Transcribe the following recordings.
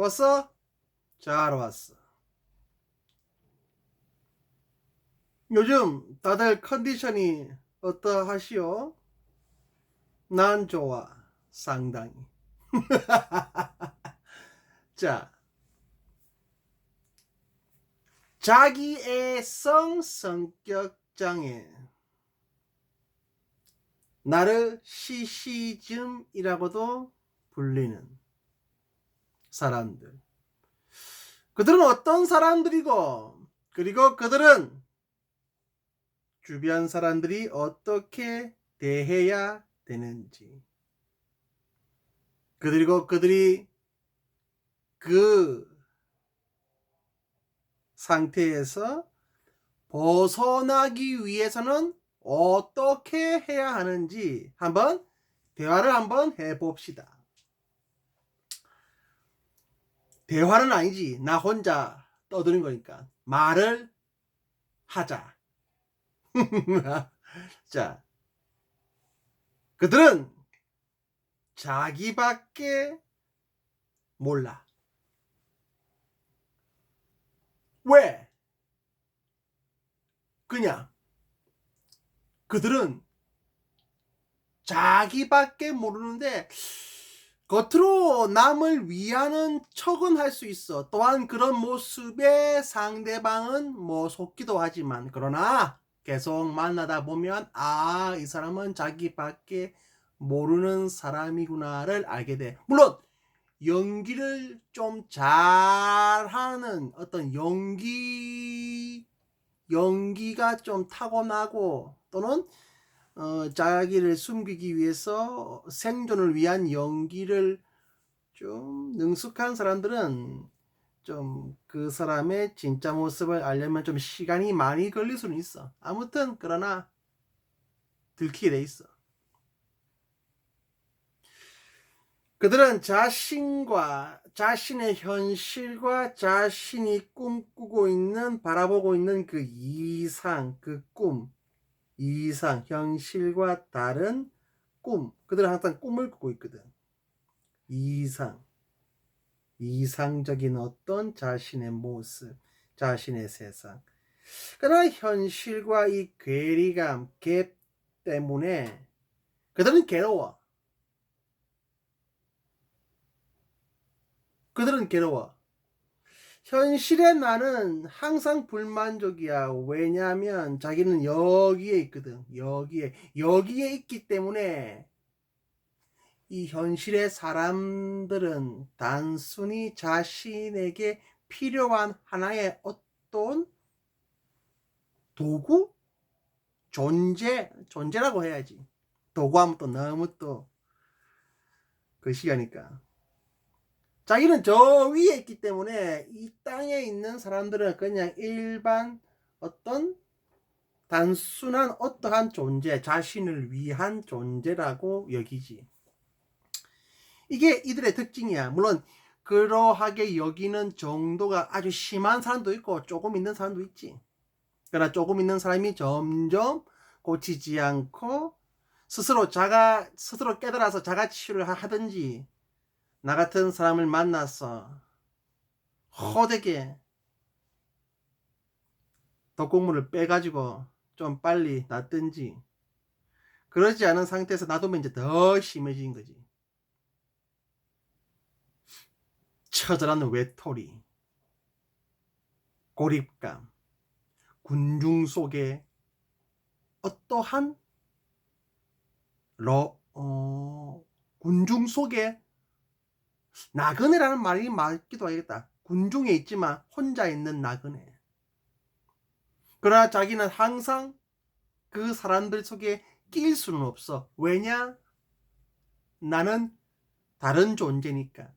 왔어? 잘 왔어. 요즘 다들 컨디션이 어떠하시오? 난 좋아. 상당히. 자. 자기애성 성격 장애. 나르시시즘이라고도 불리는 사람들. 그들은 어떤 사람들이고, 그리고 그들은 주변 사람들이 어떻게 대해야 되는지. 그리고 그들이 그 상태에서 벗어나기 위해서는 어떻게 해야 하는지 한번 대화를 한번 해봅시다. 대화는 아니지. 나 혼자 떠드는 거니까. 말을 하자. 자, 그들은 자기밖에 몰라. 왜? 그냥 그들은 자기밖에 모르는데 겉으로 남을 위하는 척은 할 수 있어. 또한 그런 모습에 상대방은 뭐 속기도 하지만 그러나 계속 만나다 보면 아, 이 사람은 자기밖에 모르는 사람이구나를 알게 돼. 물론 연기를 좀 잘하는 어떤 연기 연기가 좀 타고나고 또는 어, 자기를 숨기기 위해서 생존을 위한 연기를 좀 능숙한 사람들은 좀 그 사람의 진짜 모습을 알려면 좀 시간이 많이 걸릴 수는 있어. 아무튼 그러나 들키게 돼 있어. 그들은 자신과 자신의 현실과 자신이 꿈꾸고 있는 바라보고 있는 그 이상, 그 꿈, 이상, 현실과 다른 꿈. 그들은 항상 꿈을 꾸고 있거든. 이상, 이상적인 어떤 자신의 모습, 자신의 세상. 그러나 현실과 이 괴리감, 갭 때문에 그들은 괴로워. 그들은 괴로워. 현실의 나는 항상 불만족이야. 왜냐하면 자기는 여기에 있거든. 여기에. 여기에 있기 때문에 이 현실의 사람들은 단순히 자신에게 필요한 하나의 어떤 도구? 존재, 존재라고 해야지. 도구하면 또 너무 또 그 시간이니까. 자기는 저 위에 있기 때문에 이 땅에 있는 사람들은 그냥 일반 어떤 단순한 어떠한 존재, 자신을 위한 존재라고 여기지. 이게 이들의 특징이야. 물론 그러하게 여기는 정도가 아주 심한 사람도 있고 조금 있는 사람도 있지. 그러나 조금 있는 사람이 점점 고치지 않고 스스로 자가 스스로 깨달아서 자가 치유를 하든지 나 같은 사람을 만나서 허되게 덕곡물을 빼가지고 좀 빨리 낫든지 그러지 않은 상태에서 놔두면 이제 더 심해진 거지. 처절한 외톨이, 고립감, 군중 속에 어떠한 러, 어, 군중 속에 나그네라는 말이 맞기도 하겠다. 군중에 있지만 혼자 있는 나그네. 그러나 자기는 항상 그 사람들 속에 낄 수는 없어. 왜냐? 나는 다른 존재니까.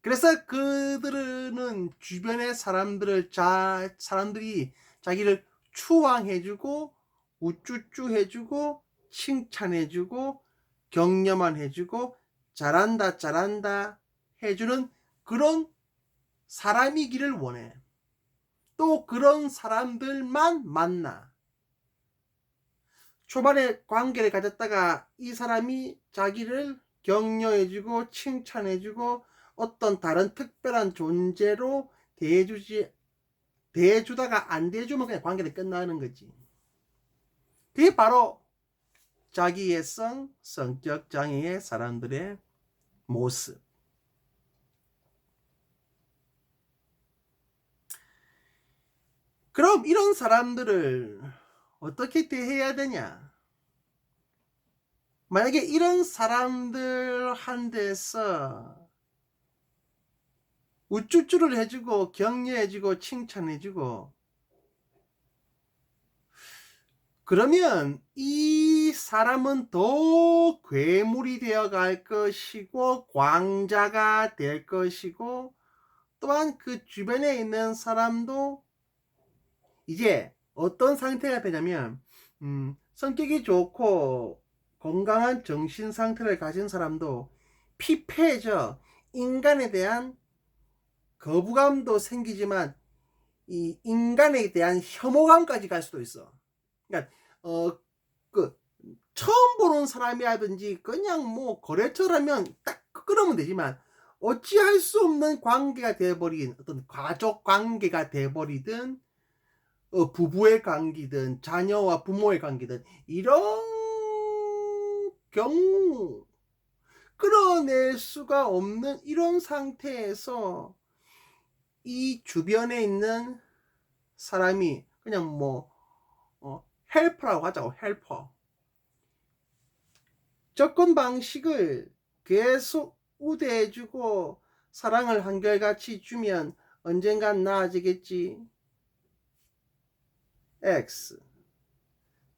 그래서 그들은 주변의 사람들을 자 사람들이 자기를 추앙해주고 우쭈쭈 해주고 칭찬해주고 격려만 해주고 잘한다 잘한다 해주는 그런 사람이기를 원해. 또 그런 사람들만 만나. 초반에 관계를 가졌다가 이 사람이 자기를 격려해주고 칭찬해주고 어떤 다른 특별한 존재로 대해주지 대해주다가 안 대해주면 그냥 관계는 끝나는 거지. 그게 바로 자기애성, 성격 장애의 사람들의 모습. 그럼 이런 사람들을 어떻게 대해야 되냐? 만약에 이런 사람들 한테서 우쭈쭈를 해주고 격려해주고 칭찬해주고 그러면 이 사람은 더 괴물이 되어 갈 것이고 광자가 될 것이고 또한 그 주변에 있는 사람도 이제 어떤 상태가 되냐면 음, 성격이 좋고 건강한 정신 상태를 가진 사람도 피폐해져 인간에 대한 거부감도 생기지만 이 인간에 대한 혐오감까지 갈 수도 있어. 그러니까 어그 처음 보는 사람이라든지 그냥 뭐 거래처라면 딱 끊으면 되지만 어찌할 수 없는 관계가 돼버린 어떤 가족 관계가 돼버리든 어, 부부의 관계든 자녀와 부모의 관계든 이런 경우 끌어낼 수가 없는 이런 상태에서 이 주변에 있는 사람이 그냥 뭐 어, 헬퍼라고 하자고 헬퍼 접근 방식을 계속 우대해주고 사랑을 한결같이 주면 언젠간 나아지겠지. X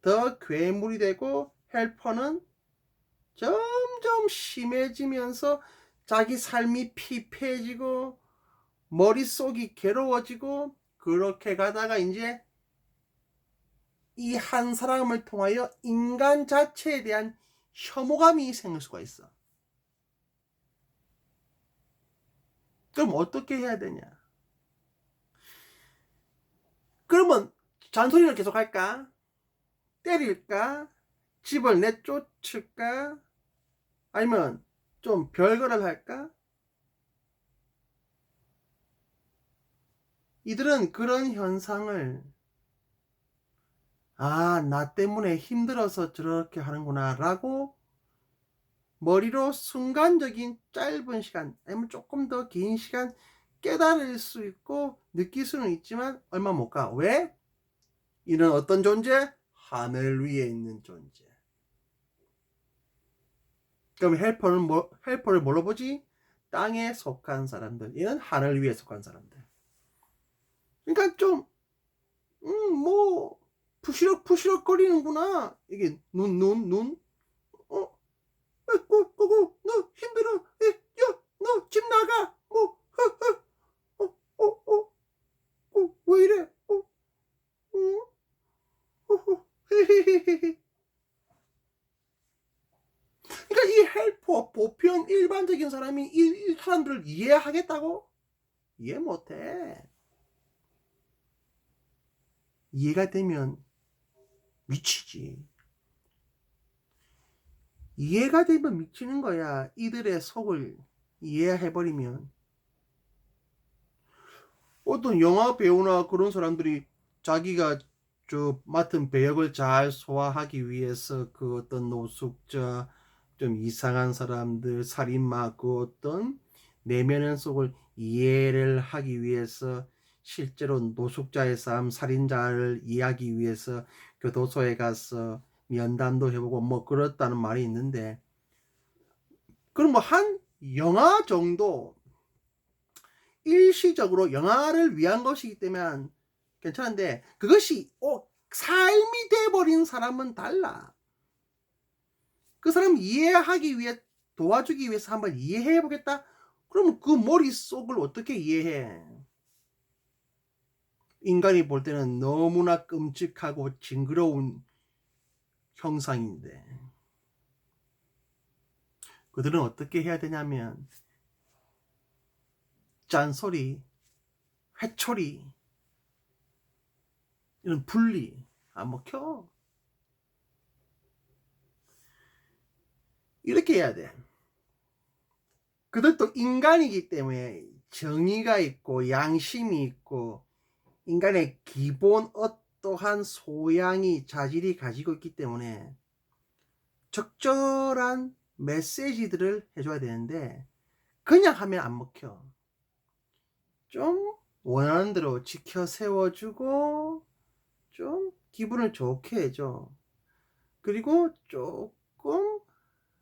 더 괴물이 되고 헬퍼는 점점 심해지면서 자기 삶이 피폐해지고 머릿속이 괴로워지고 그렇게 가다가 이제 이 한 사람을 통하여 인간 자체에 대한 혐오감이 생길 수가 있어. 그럼 어떻게 해야 되냐? 그러면 잔소리를 계속 할까? 때릴까? 집을 내쫓을까? 아니면 좀 별거를 할까? 이들은 그런 현상을 아, 나 때문에 힘들어서 저렇게 하는구나 라고 머리로 순간적인 짧은 시간 아니면 조금 더 긴 시간 깨달을 수 있고 느낄 수는 있지만 얼마 못 가. 왜? 이는 어떤 존재? 하늘 위에 있는 존재. 그럼 헬퍼는 뭐, 헬퍼를 뭘로 보지? 땅에 속한 사람들. 얘는 하늘 위에 속한 사람들. 그러니까 좀, 음, 뭐, 푸시럭 푸시럭 거리는구나. 이게 눈, 눈, 눈. 어, 꼬, 꼬, 꼬, 너 힘들어. 야, 너 집 나가. 뭐, 허, 허. 어, 어, 어, 어, 왜 이래? 어, 어, 어, 어, 헤헤헤헤. 그러니까 이 헬퍼 보편 일반적인 사람이 이, 이 사람들을 이해하겠다고? 이해 못해. 이해가 되면 미치지. 이해가 되면 미치는 거야. 이들의 속을 이해해버리면. 어떤 영화 배우나 그런 사람들이 자기가 저 맡은 배역을 잘 소화하기 위해서 그 어떤 노숙자, 좀 이상한 사람들, 살인마 그 어떤 내면의 속을 이해를 하기 위해서 실제로 노숙자의 삶, 살인자를 이해하기 위해서 교도소에 가서 면담도 해보고 뭐 그렇다는 말이 있는데 그럼 뭐 한 영화 정도 일시적으로 영화를 위한 것이기 때문에 괜찮은데 그것이 어, 삶이 돼버린 사람은 달라. 그 사람 이해하기 위해 도와주기 위해서 한번 이해해 보겠다. 그러면 그 머릿속을 어떻게 이해해? 인간이 볼 때는 너무나 끔찍하고 징그러운 형상인데 그들은 어떻게 해야 되냐면 짠소리, 회초리 이런 분리 안 먹혀. 이렇게 해야 돼. 그들도 인간이기 때문에 정의가 있고 양심이 있고 인간의 기본 어떠한 소양이 자질이 가지고 있기 때문에 적절한 메시지들을 해줘야 되는데 그냥 하면 안 먹혀. 좀 원하는 대로 지켜 세워주고 좀 기분을 좋게 해줘. 그리고 조금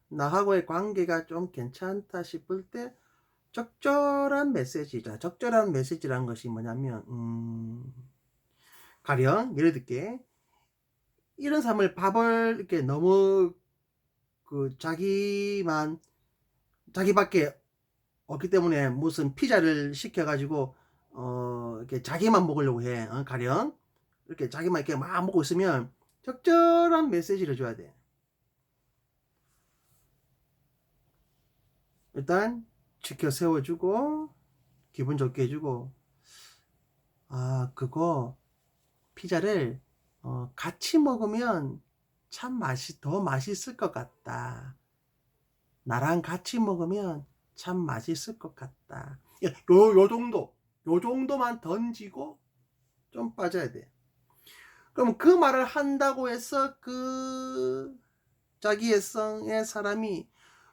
나하고의 관계가 좀 괜찮다 싶을 때 적절한 메시지자 적절한 메시지란 것이 뭐냐면 음, 가령 예를 들게 이런 사람을 밥을 이렇게 너무 그 자기만 자기밖에 없기 때문에 무슨 피자를 시켜가지고 어 이렇게 자기만 먹으려고 해 어, 가령 이렇게 자기만 이렇게 막 먹고 있으면 적절한 메시지를 줘야 돼. 일단 지켜 세워주고 기분 좋게 해주고 아 그거 피자를 어, 같이 먹으면 참 맛이 더 맛있을 것 같다. 나랑 같이 먹으면 참 맛있을 것 같다. 요, 요 정도, 요 정도만 던지고 좀 빠져야 돼. 그럼 그 말을 한다고 해서 그 자기의 성의 사람이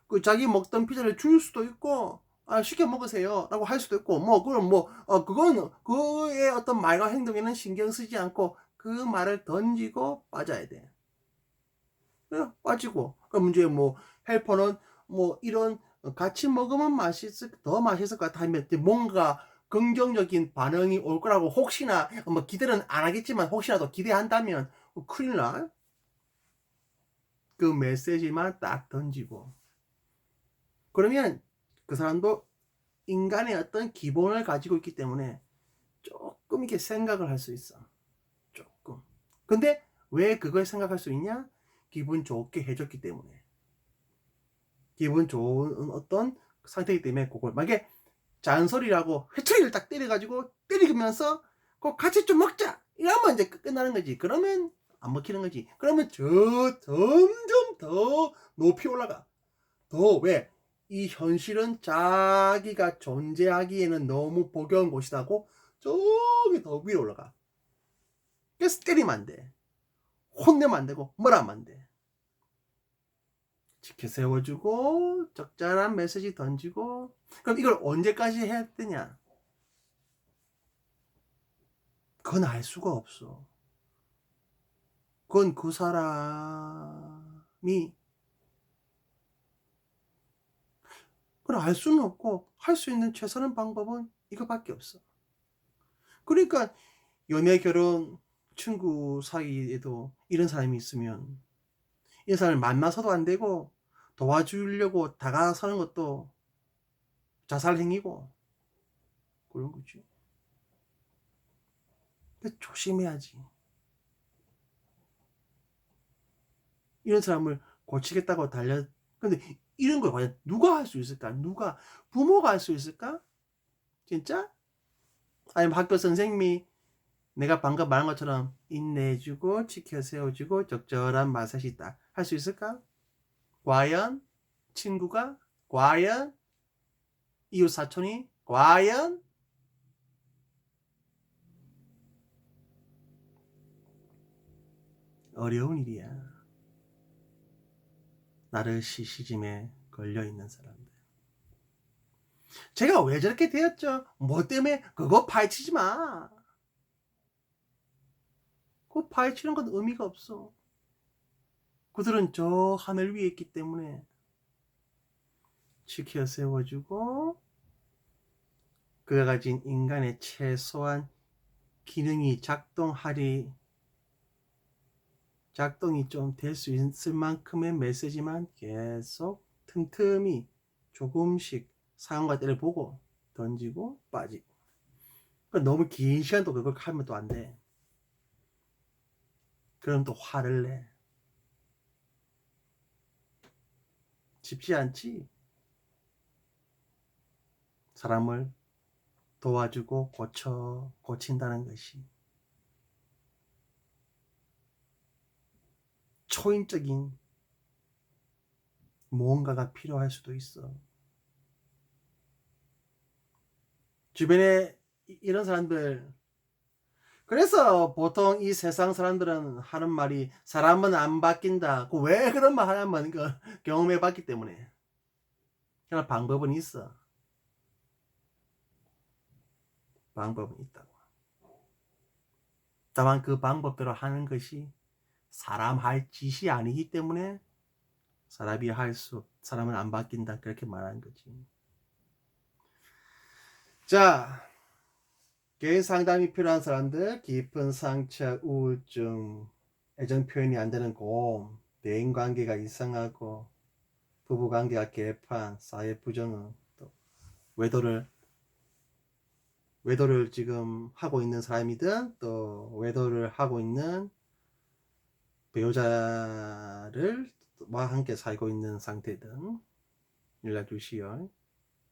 그 자기 먹던 피자를 줄 수도 있고 아, 시켜 먹으세요 라고 할 수도 있고 뭐 그럼 뭐 어, 그건 그의 어떤 말과 행동에는 신경 쓰지 않고 그 말을 던지고 빠져야 돼. 그래 빠지고 그 문제 뭐 헬퍼는 뭐 이런 같이 먹으면 맛있을 더 맛있을 것 같아 하면 뭔가 긍정적인 반응이 올 거라고 혹시나 뭐 기대는 안 하겠지만 혹시라도 기대한다면 큰일 날. 그 메시지만 딱 던지고 그러면 그 사람도 인간의 어떤 기본을 가지고 있기 때문에 조금 이렇게 생각을 할 수 있어. 조금. 근데 왜 그걸 생각할 수 있냐? 기분 좋게 해줬기 때문에. 기분 좋은 어떤 상태이기 때문에 그걸 만약에 잔소리라고 회초리를 딱 때려가지고 때리면서 그 같이 좀 먹자 이러면 이제 끝나는 거지 그러면 안 먹히는 거지 그러면 저 점점 더 높이 올라가 더 왜? 이 현실은 자기가 존재하기에는 너무 버거운 곳이라고 저기 더 위로 올라가 그래서 때리면 안 돼 혼내면 안 되고 뭐라 하면 안 돼. 지켜 세워주고 적절한 메시지 던지고 그럼 이걸 언제까지 해야 되냐? 그건 알 수가 없어. 그건 그 사람이 그걸 알 수는 없고 할 수 있는 최선의 방법은 이거밖에 없어. 그러니까 연애 결혼 친구 사이에도 이런 사람이 있으면 이 사람을 만나서도 안 되고 도와주려고 다가서는 것도 자살 행위고 그런 거지. 조심해야지. 이런 사람을 고치겠다고 달려. 근데 이런 걸 과연 누가 할 수 있을까? 누가 부모가 할 수 있을까? 진짜? 아니면 학교 선생님이 내가 방금 말한 것처럼 인내해주고 지켜 세워주고 적절한 있다. 할 수 있을까? 과연 친구가? 과연 이웃 사촌이? 과연 어려운 일이야. 나르시 시즘에 걸려 있는 사람들. 제가 왜 저렇게 되었죠? 뭐 때문에 그거 파헤치지 마. 그 파헤치는 건 의미가 없어. 그들은 저 하늘 위에 있기 때문에 지켜 세워주고 그가 가진 인간의 최소한 기능이 작동하리 작동이 좀 될 수 있을 만큼의 메시지만 계속 틈틈이 조금씩 상황과 때를 보고 던지고 빠지고 그러니까 너무 긴 시간 또 그걸 하면 또 안 돼. 그럼 또 화를 내. 쉽지 않지? 사람을 도와주고 고쳐, 고친다는 것이. 초인적인 무언가가 필요할 수도 있어. 주변에 이- 이런 사람들 그래서 보통 이 세상 사람들은 하는 말이 사람은 안 바뀐다. 그왜 그런 말 하냐면 그 경험해 봤기 때문에. 그러나 방법은 있어. 방법은 있다고. 다만 그 방법대로 하는 것이 사람 할 짓이 아니기 때문에 사람이 할 수, 사람은 안 바뀐다. 그렇게 말하는 거지. 자, 개인 상담이 필요한 사람들, 깊은 상처, 우울증, 애정 표현이 안 되는 고, 대인 관계가 이상하고, 부부 관계가 개판, 사회 부정은, 또, 외도를, 외도를 지금 하고 있는 사람이든, 또, 외도를 하고 있는 배우자를, 와 함께 살고 있는 상태든, 연락 주시오.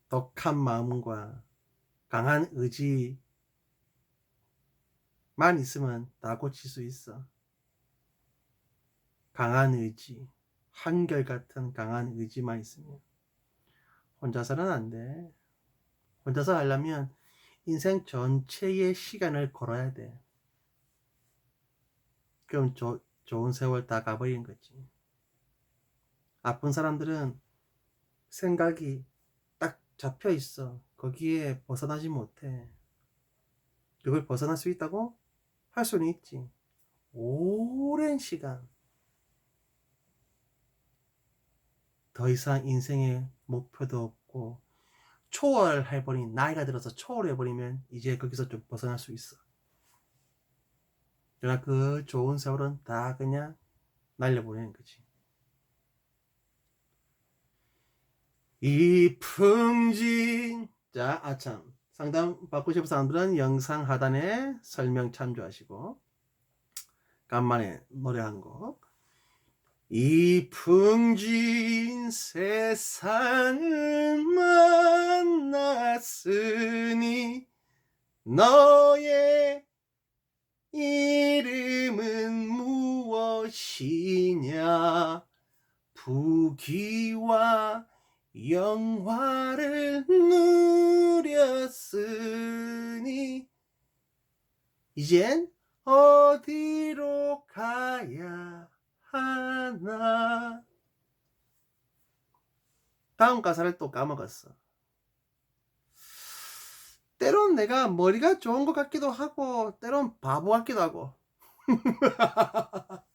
독한 마음과 강한 의지, 만 있으면 다 고칠 수 있어. 강한 의지, 한결같은 강한 의지만 있으면 혼자서는 안 돼. 혼자서 하려면 인생 전체의 시간을 걸어야 돼. 그럼 조, 좋은 세월 다 가버린 거지. 아픈 사람들은 생각이 딱 잡혀 있어. 거기에 벗어나지 못해. 그걸 벗어날 수 있다고? 할 수는 있지. 오랜 시간. 더 이상 인생의 목표도 없고, 초월해버린, 나이가 들어서 초월해버리면 이제 거기서 좀 벗어날 수 있어. 그러나 그 좋은 세월은 다 그냥 날려보내는 거지. 이 풍진, 자, 아참. 상담 받고 싶은 사람들은 영상 하단에 설명 참조하시고 간만에 노래 한 곡. 이 풍진 세상을 만났으니 너의 이름은 무엇이냐? 부귀와 영화를 누렸으니 이젠 어디로 가야 하나? 다음 가사를 또 까먹었어 때론 내가 머리가 좋은 것 같기도 하고 때론 바보 같기도 하고